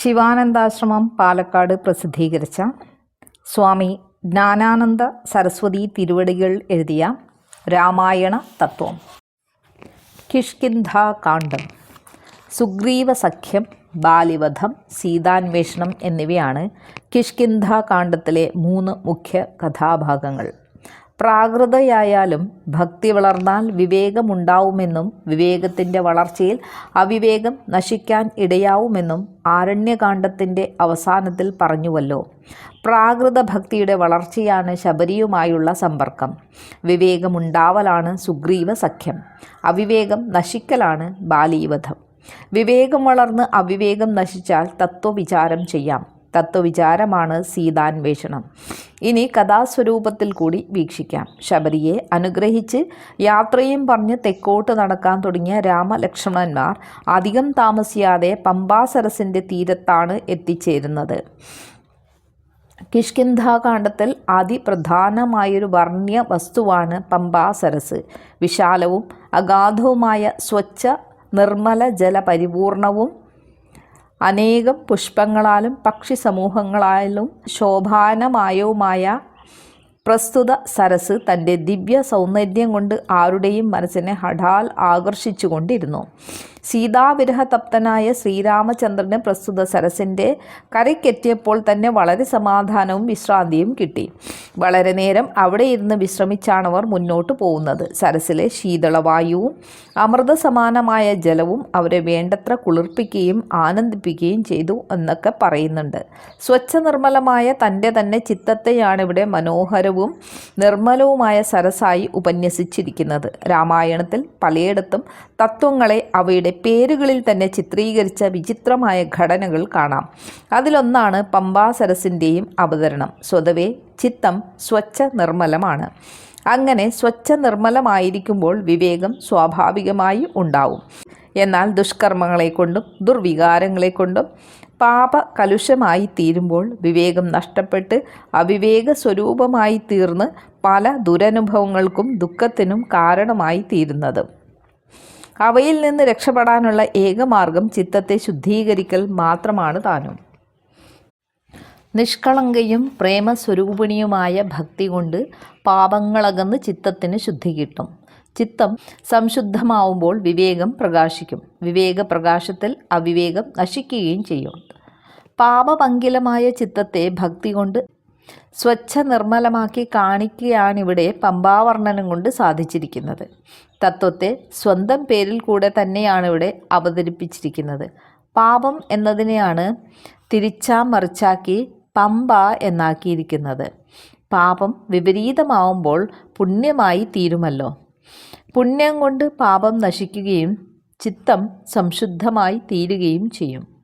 ശിവാനന്ദാശ്രമം പാലക്കാട് പ്രസിദ്ധീകരിച്ച സ്വാമി ജ്ഞാനാനന്ദ സരസ്വതി തിരുവടികൾ എഴുതിയ രാമായണ തത്വം. കിഷ്കിന്ധാ കാണ്ഡം സുഗ്രീവ സഖ്യം ബാലിവധം സീതാന്വേഷണം എന്നിവയാണ് കിഷ്കിന്ധാ കാണ്ഡത്തിലെ മൂന്ന് മുഖ്യ കഥാഭാഗങ്ങൾ. പ്രാകൃതയായാലും ഭക്തി വളർന്നാൽ വിവേകമുണ്ടാവുമെന്നും വിവേകത്തിന്റെ വളർച്ചയിൽ അവിവേകം നശിക്കാൻ ഇടയാവുമെന്നും ആരണ്യകാന്ഡത്തിന്റെ അവസാനത്തിൽ പറഞ്ഞുവല്ലോ. പ്രാകൃത ഭക്തിയുടെ വളർച്ചയാണ് ശബരിയുമായുള്ള സമ്പർക്കം. വിവേകമുണ്ടാവലാണ് സുഗ്രീവ സഖ്യം. അവിവേകം നശിക്കലാണ് ബാലീവധം. വിവേകം വളർന്ന് അവിവേകം നശിച്ചാൽ തത്വവിചാരം ചെയ്യാം. തത്വവിചാരമാണ് സീതാന്വേഷണം. ഇനി കഥാസ്വരൂപത്തിൽ കൂടി വീക്ഷിക്കാം. ശബരിയെ അനുഗ്രഹിച്ച് യാത്രയും പറഞ്ഞ് തെക്കോട്ട് നടക്കാൻ തുടങ്ങിയ രാമലക്ഷ്മണന്മാർ അധികം താമസിയാതെ പമ്പാസരസിന്റെ തീരത്താണ് എത്തിച്ചേരുന്നത്. കിഷ്കിന്ധാകാന്ഡത്തിൽ അതിപ്രധാനമായൊരു വർണ്യ വസ്തുവാണ് പമ്പാസരസ്. വിശാലവും അഗാധവുമായ സ്വച്ഛ നിർമ്മല ജലപരിപൂർണവും അനേകം പുഷ്പങ്ങളാലും പക്ഷി സമൂഹങ്ങളാലും ശോഭാനമായവുമായ പ്രസ്തുത സരസ് തന്റെ ദിവ്യ സൗന്ദര്യം കൊണ്ട് ആരുടെയും മനസ്സിനെ ഹഠാൽ ആകർഷിച്ചുകൊണ്ടിരുന്നു. സീതാവിരഹതപ്തനായ ശ്രീരാമചന്ദ്രന് പ്രസ്തുത സരസിന്റെ കരയ്ക്കെത്തിയപ്പോൾ തന്നെ വളരെ സമാധാനവും വിശ്രാന്തിയും കിട്ടി. വളരെ നേരം അവിടെ ഇരുന്ന് വിശ്രമിച്ചാണവർ മുന്നോട്ട് പോകുന്നത്. സരസിലെ ശീതളവായുവും അമൃത സമാനമായ ജലവും അവരെ വേണ്ടത്ര കുളിർപ്പിക്കുകയും ആനന്ദിപ്പിക്കുകയും ചെയ്തു എന്നൊക്കെ പറയുന്നുണ്ട്. സ്വച്ഛ നിർമ്മലമായ തന്റെ തന്നെ ചിത്തത്തെയാണ് ഇവിടെ മനോഹരവും നിർമ്മലവുമായ സരസായി ഉപന്യസിച്ചിരിക്കുന്നത്. രാമായണത്തിൽ പലയിടത്തും തത്വങ്ങളെ അവയുടെ പേരുകളിൽ തന്നെ ചിത്രീകരിച്ച വിചിത്രമായ ഘടനകൾ കാണാം. അതിലൊന്നാണ് പമ്പാസരസിന്റെയും അവതരണം. സ്വതവേ ചിത്തം സ്വച്ഛ നിർമ്മലമാണ് അങ്ങനെ സ്വച്ഛ നിർമ്മലമായിരിക്കുമ്പോൾ വിവേകം സ്വാഭാവികമായി ഉണ്ടാവും. എന്നാൽ ദുഷ്കർമ്മങ്ങളെ കൊണ്ടും ദുർവികാരങ്ങളെ കൊണ്ടും പാപ കലുഷമായി തീരുമ്പോൾ വിവേകം നഷ്ടപ്പെട്ട് അവിവേക സ്വരൂപമായി തീർന്ന് പല ദുരനുഭവങ്ങൾക്കും ദുഃഖത്തിനും കാരണമായി തീരുന്നത് അവയിൽ നിന്ന് രക്ഷപ്പെടാനുള്ള ഏകമാർഗം ചിത്തത്തെ ശുദ്ധീകരിക്കൽ മാത്രമാണ് താനും. നിഷ്കളങ്കയും പ്രേമസ്വരൂപിണിയുമായ ഭക്തി കൊണ്ട് പാപങ്ങളകന്ന് ചിത്തത്തിന് ശുദ്ധി കിട്ടും. ചിത്തം സംശുദ്ധമാവുമ്പോൾ വിവേകം പ്രകാശിക്കും. വിവേക പ്രകാശത്തിൽ അവിവേകം നശിക്കുകയും ചെയ്യും. പാപപങ്കിലമായ ചിത്തത്തെ ഭക്തി കൊണ്ട് സ്വച്ഛ നിർമ്മലമാക്കി കാണിക്കുകയാണിവിടെ പമ്പാവർണനം കൊണ്ട് സാധിച്ചിരിക്കുന്നത്. തത്വത്തെ സ്വന്തം പേരിൽ കൂടെ തന്നെയാണ് ഇവിടെ അവതരിപ്പിച്ചിരിക്കുന്നത്. പാപം എന്നതിനെയാണ് തിരിച്ചാ മറിച്ചാക്കി പമ്പ എന്നാക്കിയിരിക്കുന്നത്. പാപം വിപരീതമാവുമ്പോൾ പുണ്യമായി തീരുമല്ലോ. പുണ്യം കൊണ്ട് പാപം നശിക്കുകയും ചിത്തം സംശുദ്ധമായി തീരുകയും ചെയ്യും.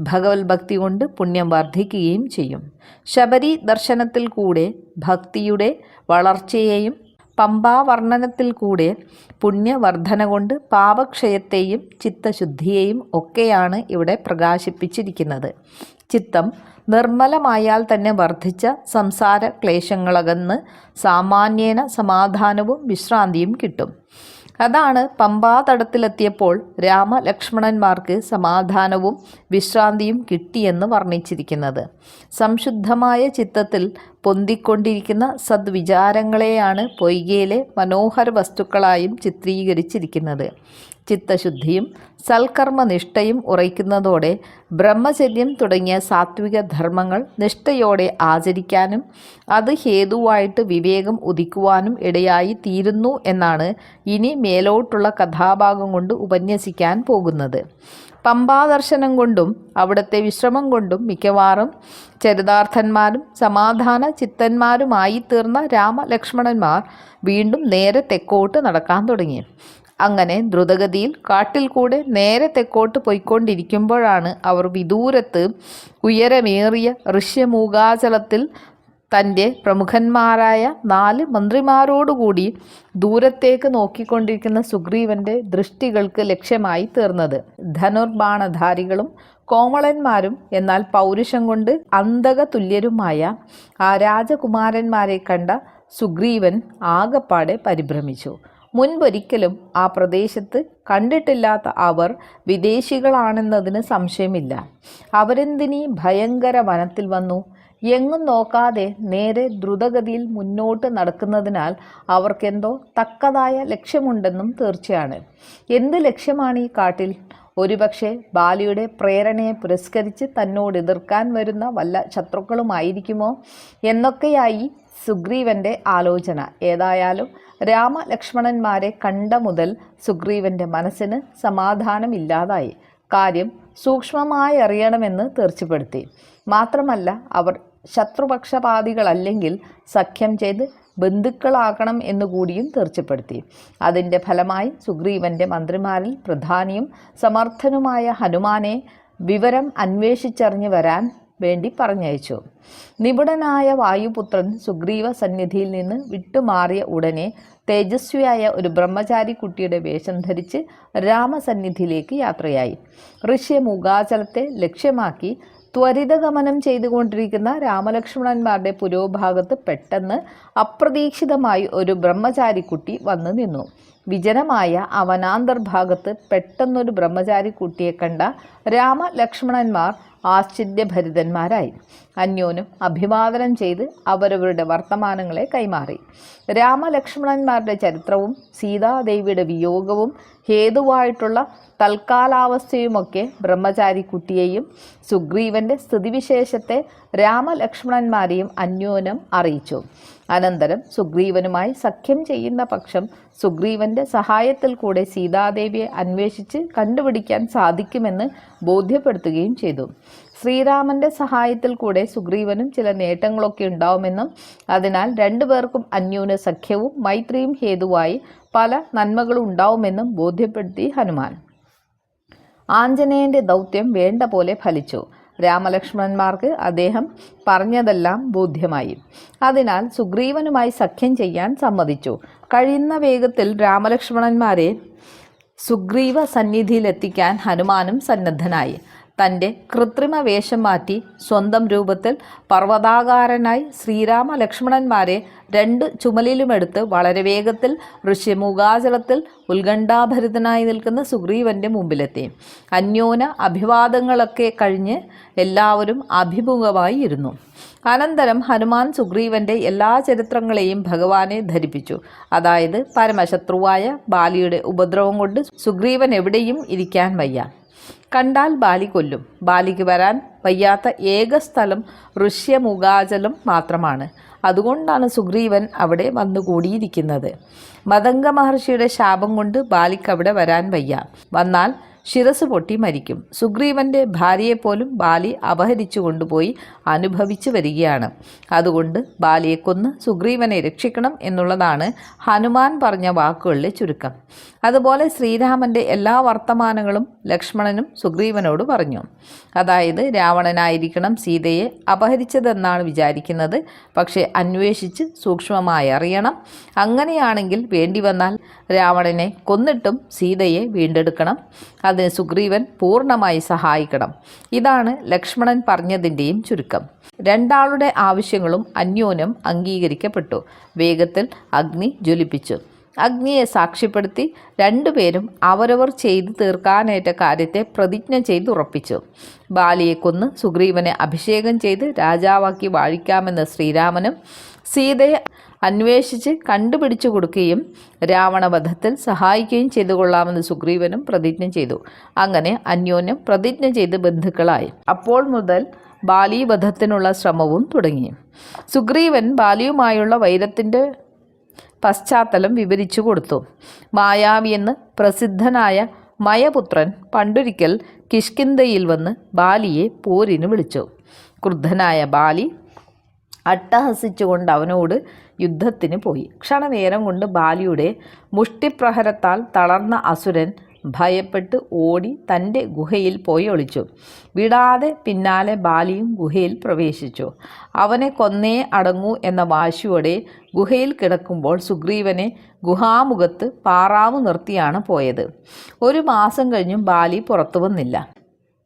ഭഗവത് ഭക്തി കൊണ്ട് പുണ്യം വർദ്ധിക്കുകയും ചെയ്യും. ശബരി ദർശനത്തിൽ കൂടെ ഭക്തിയുടെ വളർച്ചയെയും പമ്പാവർണനത്തിൽ കൂടെ പുണ്യവർദ്ധന കൊണ്ട് പാപക്ഷയത്തെയും ചിത്തശുദ്ധിയെയും ഒക്കെയാണ് ഇവിടെ പ്രകാശിപ്പിച്ചിരിക്കുന്നത്. ചിത്തം നിർമ്മലമായാൽ തന്നെ വർദ്ധിച്ച സംസാര ക്ലേശങ്ങളകന്ന് സാമാന്യേന സമാധാനവും വിശ്രാന്തിയും കിട്ടും. അതാണ് പമ്പാതടത്തിലെത്തിയപ്പോൾ രാമലക്ഷ്മണന്മാർക്ക് സമാധാനവും വിശ്രാന്തിയും കിട്ടിയെന്ന് വർണിച്ചിരിക്കുന്നത്. സംശുദ്ധമായ ചിത്തത്തിൽ പൊന്തിക്കൊണ്ടിരിക്കുന്ന സദ്വിചാരങ്ങളെയാണ് പൊയ്കയിലെ മനോഹര വസ്തുക്കളായും ചിത്രീകരിച്ചിരിക്കുന്നത്. ചിത്തശുദ്ധിയും സൽക്കർമ്മനിഷ്ഠയും ഉറയ്ക്കുന്നതോടെ ബ്രഹ്മചര്യം തുടങ്ങിയ സാത്വിക ധർമ്മങ്ങൾ നിഷ്ഠയോടെ ആചരിക്കാനും അത് ഹേതുവായിട്ട് വിവേകം ഉദിക്കുവാനും ഇടയായി തീരുന്നു എന്നാണ് ഇനി മേലോട്ടുള്ള കഥാഭാഗം കൊണ്ട് ഉപന്യസിക്കാൻ പോകുന്നത്. പമ്പാദർശനം കൊണ്ടും അവിടുത്തെ വിശ്രമം കൊണ്ടും മിക്കവാറും ചരിതാർത്ഥന്മാരും സമാധാന ചിത്തന്മാരുമായി തീർന്ന രാമലക്ഷ്മണന്മാർ വീണ്ടും നേരെ തെക്കോട്ട് നടക്കാൻ തുടങ്ങി. അങ്ങനെ ദ്രുതഗതിയിൽ കാട്ടിൽ കൂടെ നേരെ തെക്കോട്ട് പോയിക്കൊണ്ടിരിക്കുമ്പോഴാണ് അവർ വിദൂരത്ത് ഉയരമേറിയ ഋഷ്യമൂകാചലത്തിൽ തന്റെ പ്രമുഖന്മാരായ നാല് മന്ത്രിമാരോടുകൂടി ദൂരത്തേക്ക് നോക്കിക്കൊണ്ടിരിക്കുന്ന സുഗ്രീവന്റെ ദൃഷ്ടികൾക്ക് ലക്ഷ്യമായി തീർന്നത്. ധനുർബാണധാരികളും കോമളന്മാരും എന്നാൽ പൗരുഷം കൊണ്ട് അന്തക തുല്യരുമായ ആ രാജകുമാരന്മാരെ കണ്ട സുഗ്രീവൻ ആകപ്പാടെ പരിഭ്രമിച്ചു. മുൻപൊരിക്കലും ആ പ്രദേശത്ത് കണ്ടിട്ടില്ലാത്ത അവർ വിദേശികളാണെന്നതിന് സംശയമില്ല. അവരെന്തിനീ ഭയങ്കര വനത്തിൽ വന്നു? എങ്ങും നോക്കാതെ നേരെ ദ്രുതഗതിയിൽ മുന്നോട്ട് നടക്കുന്നതിനാൽ അവർക്കെന്തോ തക്കതായ ലക്ഷ്യമുണ്ടെന്നും തീർച്ചയാണ്. എന്ത് ലക്ഷ്യമാണ് ഈ കാട്ടിൽ? ഒരുപക്ഷെ ബാലിയുടെ പ്രേരണയെ പുരസ്കരിച്ച് തന്നോട് എതിർക്കാൻ വരുന്ന വല്ല ശത്രുക്കളുമായിരിക്കുമോ? എന്നൊക്കെയായി സുഗ്രീവന്റെ ആലോചന. ഏതായാലും രാമലക്ഷ്മണന്മാരെ കണ്ട മുതൽ സുഗ്രീവന്റെ മനസ്സിന് സമാധാനമില്ലാതായി. കാര്യം സൂക്ഷ്മമായി അറിയണമെന്ന് തീർച്ചപ്പെടുത്തി. മാത്രമല്ല അവർ ശത്രുപക്ഷപാതികളല്ലെങ്കിൽ സഖ്യം ചെയ്ത് ബന്ധുക്കളാക്കണം എന്നുകൂടിയും തീർച്ചപ്പെടുത്തി. അതിന്റെ ഫലമായി സുഗ്രീവന്റെ മന്ത്രിമാരിൽ പ്രധാനിയും സമർത്ഥനുമായ ഹനുമാനെ വിവരം അന്വേഷിച്ചറിഞ്ഞു വരാൻ വേണ്ടി പറഞ്ഞയച്ചു. നിപുണനായ വായുപുത്രൻ സുഗ്രീവ സന്നിധിയിൽ നിന്ന് വിട്ടുമാറിയ ഉടനെ തേജസ്വിയായ ഒരു ബ്രഹ്മചാരി കുട്ടിയുടെ വേഷം ധരിച്ച് രാമസന്നിധിയിലേക്ക് യാത്രയായി. ഋഷ്യ ഋഷ്യമുഖാചലത്തെ ലക്ഷ്യമാക്കി ത്വരിതഗമനം ചെയ്തുകൊണ്ടിരിക്കുന്ന രാമലക്ഷ്മണന്മാരുടെ പുരോഭാഗത്ത് പെട്ടെന്ന് അപ്രതീക്ഷിതമായി ഒരു ബ്രഹ്മചാരിക്കുട്ടി വന്നു നിന്നു. വിജനമായ അവനാന്തർഭാഗത്ത് പെട്ടെന്നൊരു ബ്രഹ്മചാരി കുട്ടിയെ കണ്ട രാമലക്ഷ്മണന്മാർ ആശ്ചര്യഭരിതന്മാരായി. അന്യോനും അഭിവാദനം ചെയ്ത് അവരവരുടെ വർത്തമാനങ്ങളെ കൈമാറി. രാമലക്ഷ്മണന്മാരുടെ ചരിത്രവും സീതാദേവിയുടെ വിയോഗവും ഹേതുവായിട്ടുള്ള തൽക്കാലാവസ്ഥയുമൊക്കെ ബ്രഹ്മചാരി കുട്ടിയെയും സുഗ്രീവന്റെ സ്ഥിതിവിശേഷത്തെ രാമലക്ഷ്മണന്മാരെയും അന്യോനം അറിയിച്ചു. അനന്തരം സുഗ്രീവനുമായി സഖ്യം ചെയ്യുന്ന പക്ഷം സുഗ്രീവന്റെ സഹായത്തിൽ കൂടെ സീതാദേവിയെ അന്വേഷിച്ച് കണ്ടുപിടിക്കാൻ സാധിക്കുമെന്ന് ബോധ്യപ്പെടുത്തുകയും ചെയ്തു. ശ്രീരാമന്റെ സഹായത്തിൽ കൂടെ സുഗ്രീവനും ചില നേട്ടങ്ങളൊക്കെ ഉണ്ടാവുമെന്നും അതിനാൽ രണ്ടുപേർക്കും അന്യൂന സഖ്യവും മൈത്രിയും ഹേതുവായി പല നന്മകളും ഉണ്ടാവുമെന്നും ബോധ്യപ്പെടുത്തി ഹനുമാൻ. ആഞ്ജനേയന്റെ ദൗത്യം വേണ്ട പോലെ ഫലിച്ചു. രാമലക്ഷ്മണന്മാർക്ക് അദ്ദേഹം പറഞ്ഞതെല്ലാം ബോധ്യമായി. അതിനാൽ സുഗ്രീവനുമായി സഖ്യം ചെയ്യാൻ സമ്മതിച്ചു. കഴിയുന്ന വേഗത്തിൽ രാമലക്ഷ്മണന്മാരെ സുഗ്രീവ സന്നിധിയിലെത്തിക്കാൻ ഹനുമാനും സന്നദ്ധനായി. തന്റെ കൃത്രിമ വേഷം മാറ്റി സ്വന്തം രൂപത്തിൽ പർവതാകാരനായി ശ്രീരാമ ലക്ഷ്മണന്മാരെ രണ്ട് ചുമലിലുമെടുത്ത് വളരെ വേഗത്തിൽ ഋഷ്യമുഖാചലത്തിൽ ഉത്കണ്ഠാഭരിതനായി നിൽക്കുന്ന സുഗ്രീവന്റെ മുമ്പിലെത്തി. അന്യോന അഭിവാദങ്ങളൊക്കെ കഴിഞ്ഞ് എല്ലാവരും അഭിമുഖമായി ഇരുന്നു. അനന്തരം ഹനുമാൻ സുഗ്രീവന്റെ എല്ലാ ചരിത്രങ്ങളെയും ഭഗവാനെ ധരിപ്പിച്ചു. അതായത് പരമശത്രുവായ ബാലിയുടെ ഉപദ്രവം കൊണ്ട് സുഗ്രീവൻ എവിടെയും ഇരിക്കാൻ വയ്യ. കണ്ടാൽ ബാലി കൊല്ലും. ബാലിക്ക് വരാൻ വയ്യാത്ത ഏക സ്ഥലം ഋഷ്യമുഖാചലം മാത്രമാണ്. അതുകൊണ്ടാണ് സുഗ്രീവൻ അവിടെ വന്നുകൂടിയിരിക്കുന്നത് മതംഗ മഹർഷിയുടെ ശാപം കൊണ്ട് ബാലിക്ക് അവിടെ വരാൻ വയ്യ. വന്നാൽ ശിരസ് പൊട്ടി മരിക്കും. സുഗ്രീവന്റെ ഭാര്യയെപ്പോലും ബാലി അപഹരിച്ചു കൊണ്ടുപോയി അനുഭവിച്ചു വരികയാണ്. അതുകൊണ്ട് ബാലിയെ കൊന്ന് സുഗ്രീവനെ രക്ഷിക്കണം എന്നുള്ളതാണ് ഹനുമാൻ പറഞ്ഞ വാക്കുകളിലെ ചുരുക്കം. അതുപോലെ ശ്രീരാമന്റെ എല്ലാ വർത്തമാനങ്ങളും ലക്ഷ്മണനും സുഗ്രീവനോട് പറഞ്ഞു. അതായത് രാവണനായിരിക്കണം സീതയെ അപഹരിച്ചതെന്നാണ് വിചാരിക്കുന്നത്. പക്ഷേ അന്വേഷിച്ച് സൂക്ഷ്മമായി അറിയണം. അങ്ങനെയാണെങ്കിൽ വേണ്ടി വന്നാൽ രാവണനെ കൊന്നിട്ടും സീതയെ വീണ്ടെടുക്കണം. അതിന് സുഗ്രീവൻ പൂർണമായി സഹായിക്കണം. ഇതാണ് ലക്ഷ്മണൻ പറഞ്ഞതിന്റെയും ചുരുക്കം. രണ്ടാളുടെ ആവശ്യങ്ങളും അന്യോന്യം അംഗീകരിക്കപ്പെട്ടു. വേഗത്തിൽ അഗ്നി ജ്വലിപ്പിച്ചു. അഗ്നിയെ സാക്ഷ്യപ്പെടുത്തി രണ്ടുപേരും അവരവർ ചെയ്തു തീർക്കാനേറ്റ കാര്യത്തെ പ്രതിജ്ഞ ചെയ്ത് ഉറപ്പിച്ചു. ബാലിയെ കൊന്ന് സുഗ്രീവനെ അഭിഷേകം ചെയ്ത് രാജാവാക്കി വാഴിക്കാമെന്ന് ശ്രീരാമനും സീതയെ അന്വേഷിച്ച് കണ്ടുപിടിച്ചു കൊടുക്കുകയും രാവണവധത്തിൽ സഹായിക്കുകയും ചെയ്തു കൊള്ളാമെന്ന് സുഗ്രീവനും പ്രതിജ്ഞ ചെയ്തു. അങ്ങനെ അന്യോന്യം പ്രതിജ്ഞ ചെയ്ത് ബന്ധുക്കളായി. അപ്പോൾ മുതൽ ബാലീവധത്തിനുള്ള ശ്രമവും തുടങ്ങി. സുഗ്രീവൻ ബാലിയുമായുള്ള വൈരത്തിന്റെ പശ്ചാത്തലം വിവരിച്ചു കൊടുത്തു. മായാവിയെന്ന് പ്രസിദ്ധനായ മയപുത്രൻ പണ്ടൊരിക്കൽ കിഷ്കിന്തയിൽ വന്ന് ബാലിയെ പോരിന് വിളിച്ചു. ക്രുദ്ധനായ ബാലി അട്ടഹസിച്ചുകൊണ്ട് അവനോട് യുദ്ധത്തിന് പോയി. ക്ഷണനേരം കൊണ്ട് ബാലിയുടെ മുഷ്ടിപ്രഹരത്താൽ തളർന്ന അസുരൻ ഭയപ്പെട്ട് ഓടി തന്റെ ഗുഹയിൽ പോയി ഒളിച്ചു. വിടാതെ പിന്നാലെ ബാലിയും ഗുഹയിൽ പ്രവേശിച്ചു. അവനെ കൊന്നേ അടങ്ങൂ എന്ന വാശിയോടെ ഗുഹയിൽ കിടക്കുമ്പോൾ സുഗ്രീവനെ ഗുഹാമുഖത്ത് പാറാവ് നിർത്തിയാണ് പോയത്. ഒരു മാസം കഴിഞ്ഞും ബാലി പുറത്തു വന്നില്ല.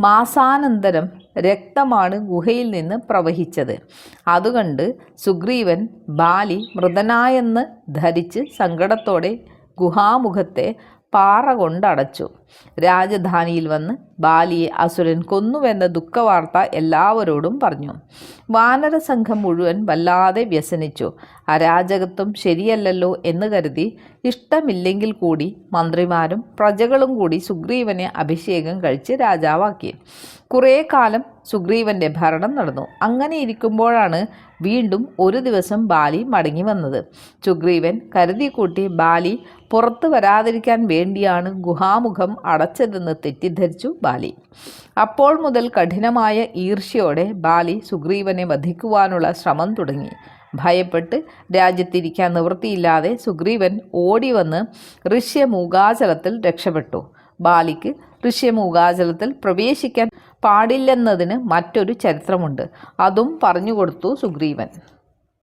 മാസാനന്തരം രക്തമാണ് ഗുഹയിൽ നിന്ന് പ്രവഹിച്ചത്. അതുകൊണ്ട് സുഗ്രീവൻ ബാലി മൃതനായെന്ന് ധരിച്ച് സങ്കടത്തോടെ ഗുഹാമുഖത്തെ പാറ കൊണ്ടടച്ചു. രാജധാനിയിൽ വന്ന് ബാലിയെ അസുരൻ കൊന്നുവെന്ന ദുഃഖവാർത്ത എല്ലാവരോടും പറഞ്ഞു. വാനര സംഘം മുഴുവൻ വല്ലാതെ വ്യസനിച്ചു. അരാജകത്വം ശരിയല്ലല്ലോ എന്ന് കരുതി ഇഷ്ടമില്ലെങ്കിൽ കൂടി മന്ത്രിമാരും പ്രജകളും കൂടി സുഗ്രീവനെ അഭിഷേകം കഴിച്ച് രാജാവാക്കി. കുറേ കാലം സുഗ്രീവന്റെ ഭരണം നടന്നു. അങ്ങനെ ഇരിക്കുമ്പോഴാണ് വീണ്ടും ഒരു ദിവസം ബാലി മടങ്ങി വന്നത്. സുഗ്രീവൻ കരുതി കൂട്ടി ബാലി പുറത്തു വരാതിരിക്കാൻ വേണ്ടിയാണ് ഗുഹാമുഖം അടച്ചതെന്ന് തെറ്റിദ്ധരിച്ചു ബാലി. അപ്പോൾ മുതൽ കഠിനമായ ഈർഷ്യയോടെ ബാലി സുഗ്രീവനെ വധിക്കുവാനുള്ള ശ്രമം തുടങ്ങി. ഭയപ്പെട്ട് രാജ്യത്തിരിക്കാൻ നിവൃത്തിയില്ലാതെ സുഗ്രീവൻ ഓടി വന്ന് ഋഷ്യമൂകാചലത്തിൽ രക്ഷപ്പെട്ടു. ബാലിക്ക് ഋഷ്യമൂകാചലത്തിൽ പ്രവേശിക്കാൻ പാടില്ലെന്നതിന് മറ്റൊരു ചരിത്രമുണ്ട്. അതും പറഞ്ഞുകൊടുത്തു സുഗ്രീവൻ.